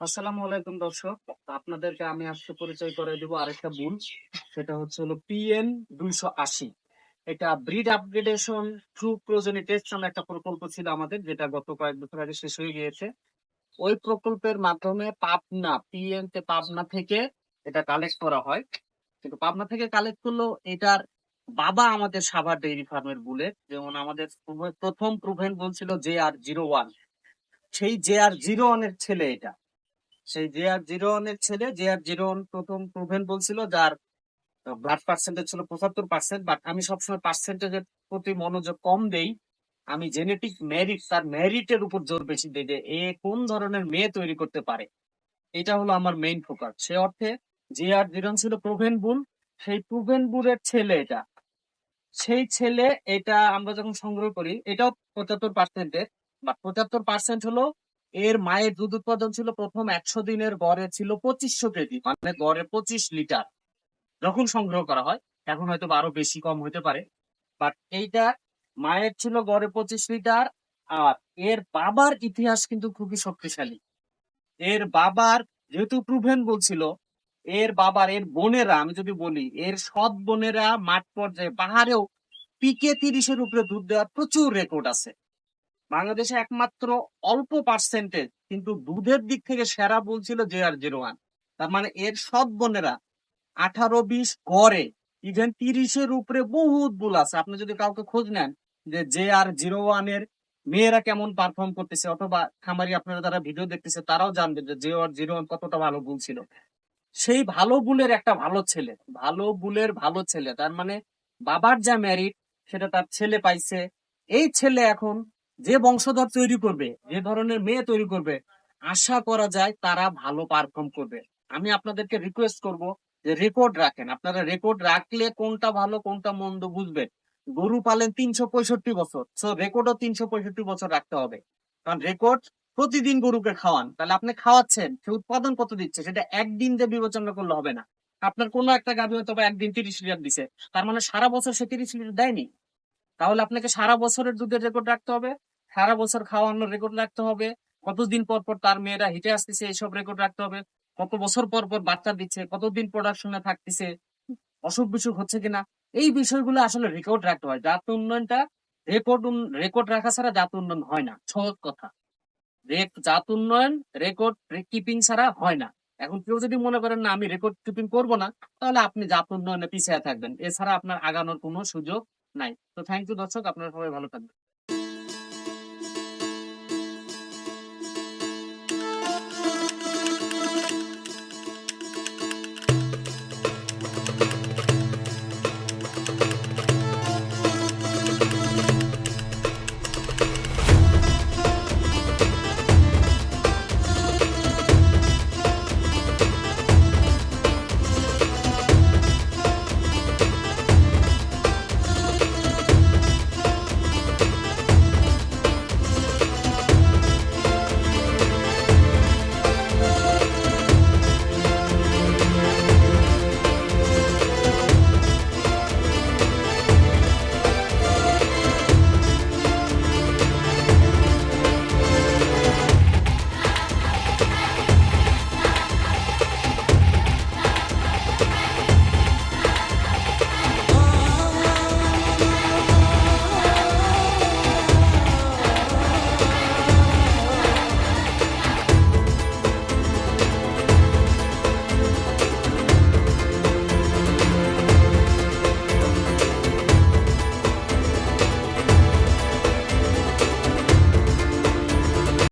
আসসালামু আলাইকুম দর্শক। আপনাদেরকে আমি আজকে পরিচয় করে দিব আরেকটা বুল সেটা হচ্ছে হলো পিএন দুইশো আশি। এটা ব্রিড আপগ্রেডেশন থ্রু প্রয়োজনী টেস্ট নামে একটা প্রকল্প ছিল আমাদের, যেটা গত কয়েক বছর আগে শেষ হয়ে গিয়েছে। ওই প্রকল্পের মাধ্যমে পাবনা পিএন তে পাবনা থেকে এটা কালেক্ট করা হয়। কিন্তু পাবনা থেকে কালেক্ট করল এটার বাবা আমাদের সাভার ডেইরি ফার্মের বুলেট যেমন আমাদের প্রথম প্রুভেন বলছিল জে আর জিরো ওয়ান সেই জে আর জিরো ওয়ানের ছেলে এটা। সেই জে আর জিরো ওয়ানের ছেলে জে আর জিরো প্রথম প্রুভেন বলছিল যার ব্লাড পার্সেন্টেজ ছিল পঁচাত্তর পার্সেন্ট বাট আমি সবসময় পার্সেন্টেজের প্রতি মনোযোগ কম দেই। আমি জেনেটিক মেরিট তার মেরিটের উপর জোর বেশি দিই যে এ কোন ধরনের মেয়ে তৈরি করতে পারে। এটা হলো আমার মেইন ফোকাস সে অর্থে যে আর জিরন ছিল প্রুভেন বুল সেই প্রুভেন বুলের ছেলে এটা। সেই ছেলে এটা আমরা যখন সংগ্রহ করি, এটাও পঁচাত্তর পার্সেন্টের বা পঁচাত্তর পার্সেন্ট হলো এর মায়ের দুধ উৎপাদন ছিল প্রথম একশো দিনের গড়ে ছিল পঁচিশশো কেজি মানে গড়ে পঁচিশ লিটার। যখন সংগ্রহ করা হয়, এখন হয়তো আরও বেশি কম হতে পারে। বাট এইটা মায়ের ছিল গড়ে পঁচিশ লিটার, আর এর বাবার ইতিহাস কিন্তু খুবই শক্তিশালী। এর বাবার যেহেতু প্রুভেন বলছিল এর বাবার, এর বোনেরা, আমি যদি বলি, এর সৎ বোনেরা মাঠ পর্যায়ে পাহাড়েও পিকে তিরিশের উপরে দুধ দেওয়ার প্রচুর রেকর্ড আছে। বাংলাদেশে একমাত্র অল্প পার্সেন্টেজ কিন্তু দুধের দিক থেকে সেরা বলছিল জে আর জিরো ওয়ান তার মানে এর সৎ বোনেরা আঠারো বিশ গড়ে ইভেন তিরিশের উপরে বহুত বুল আছে। আপনি যদি কাউকে খোঁজ নেন যে জে আর জিরো ওয়ানের মেয়েরা কেমন পারফর্ম করতেছে, অথবা খামারি আপনারা যারা ভিডিও দেখতেছে, তারাও জানবে যে জে আর জিরো ওয়ান কতটা ভালো বুল ছিল। সেই ভালো বুলের একটা ভালো ছেলে, ভালো বুলের ভালো ছেলে, তার মানে বাবার যা ম্যারিট সেটা তার ছেলে পাইছে। এই ছেলে এখন যে বংশধর তৈরি করবে, যে ধরনের মেয়ে তৈরি করবে, আশা করা যায় তারা ভালো পারফর্ম করবে। আমি আপনাদেরকে রিকোয়েস্ট করব যে রেকর্ড রাখেন। আপনারা রেকর্ড রাখলে কোনটা ভালো, কোনটা মন্দ বুঝবেন। গরু পালেন তিনশো পঁয়ষট্টি বছর সো রেকর্ডও তিনশো পঁয়ষট্টি বছর রাখতে হবে। কারণ রেকর্ড প্রতিদিন গরুকে খাওয়ান। তাহলে আপনি খাওয়াচ্ছেন, সে উৎপাদন কত দিচ্ছে সেটা একদিন দিয়ে বিবেচনা করলে হবে না। আপনার কোনো একটা গাভী হয়তো একদিন তিরিশ লিটার দিছে, তার মানে সারা বছর সে তিরিশ লিটার দেয়নি। তাহলে আপনাকে সারা বছরের দুধের রেকর্ড রাখতে হবে। সারা বছর খাওয়ানোর রেকর্ড রাখতে হবে। কতদিন পর পর তার মেয়েরা হিটে আসতেছে, এইসব রেকর্ড রাখতে হবে। কত বছর পর পর বাচ্চা দিচ্ছে, কতদিন প্রোডাকশনে থাকতেছে, অসুখ বিসুখ হচ্ছে কিনা, এই বিষয়গুলো আসলে রেকর্ড রাখতে হয়। জাত উন্নয়নটা রেকর্ড রেকর্ড রাখা ছাড়া জাত উন্নয়ন হয় না। সহজ কথা। জাত উন্নয়ন রেকর্ড কিপিং ছাড়া হয় না। এখন কেউ যদি মনে করেন, না, আমি রেকর্ড কিপিং করব না, তাহলে আপনি জাত উন্নয়নে পিছিয়ে থাকবেন। এছাড়া আপনার আগানোর কোনো সুযোগ নাই। তো থ্যাংক ইউ দর্শক, আপনারা সবাই ভালো থাকবেন।